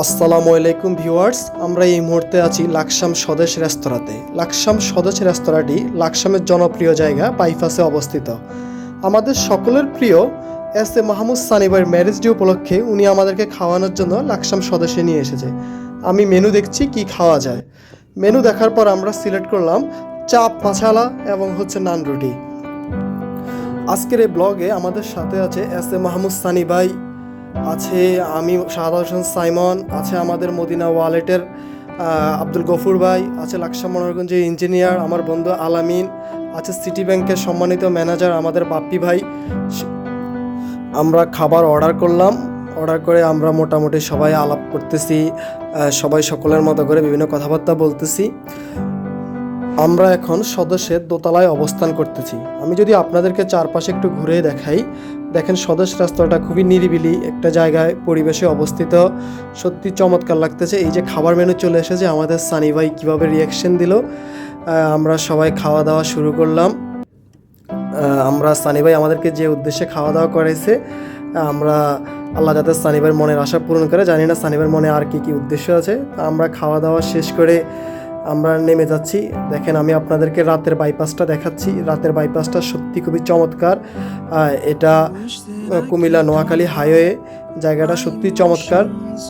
আসসালামু আলাইকুম ভিউয়ার্স, আমরা এই মুহূর্তে আছি লাকসাম স্বদেশ রেস্তোরাঁতে। লাকসাম স্বদেশ রেস্তোরাঁটি লাকসামের জনপ্রিয় জায়গা বাইপাসে অবস্থিত। আমাদের সকলের প্রিয় এস এ মাহমুদ সানিবার ম্যারেজ ডে উপলক্ষে উনি আমাদেরকে খাওয়ানোর জন্য লাকসাম স্বদেশে নিয়ে এসেছে। আমি মেনু দেখছি কি খাওয়া যায়। মেনু দেখার পর আমরা সিলেক্ট করলাম চাপ মাছালা এবং হচ্ছে নান রুটি। আজকের এই ব্লগে আমাদের সাথে আছে এস এ মাহমুদ সানি ভাই আছে আমি শাহাদ হোসেন সাইমন, আছে আমাদের মদিনা ওয়ালেটের আব্দুল গফুর ভাই, আছে লাকসাম মনোরগঞ্জের ইঞ্জিনিয়ার, আমার বন্ধু আলামিন আছে সিটি ব্যাংকের সম্মানিত ম্যানেজার আমাদের বাপ্পি ভাই। আমরা খাবার অর্ডার করলাম, অর্ডার করে আমরা মোটামুটি সবাই আলাপ করতেছি সবাই সকলের মতো করে বিভিন্ন কথাবার্তা বলতেছি। আমরা এখন সদস্যের দোতলায় অবস্থান করতেছি। আমি যদি আপনাদেরকে চারপাশে একটু ঘুরে দেখাই, দেখেন সদস্য রাস্তাটা খুবই নিরিবিলি একটা জায়গায় পরিবেশে অবস্থিত। সত্যি চমৎকার লাগতেছে। এই যে খাবার মেনু চলে এসেছে, আমাদের সানি ভাই কীভাবে রিয়াকশন দিল আমরা সবাই খাওয়া দাওয়া শুরু করলাম। আমরা সানি ভাই আমাদেরকে যে উদ্দেশ্যে খাওয়া দাওয়া করেছে, আমরা আল্লাহ যাতে সানিবার মনের আশা পূরণ করে। জানি না সানিবার মনে আর কি কি উদ্দেশ্য আছে। আমরা খাওয়া দাওয়া শেষ করে আমরা নেমে যাচ্ছি। দেখেন, আমি আপনাদেরকে রাতের বাইপাসটা দেখাচ্ছি। রাতের বাইপাসটা সত্যি খুবই চমৎকার। এটা কুমিল্লা নোয়াখালী হাইওয়ে জায়গাটা সত্যি চমৎকার।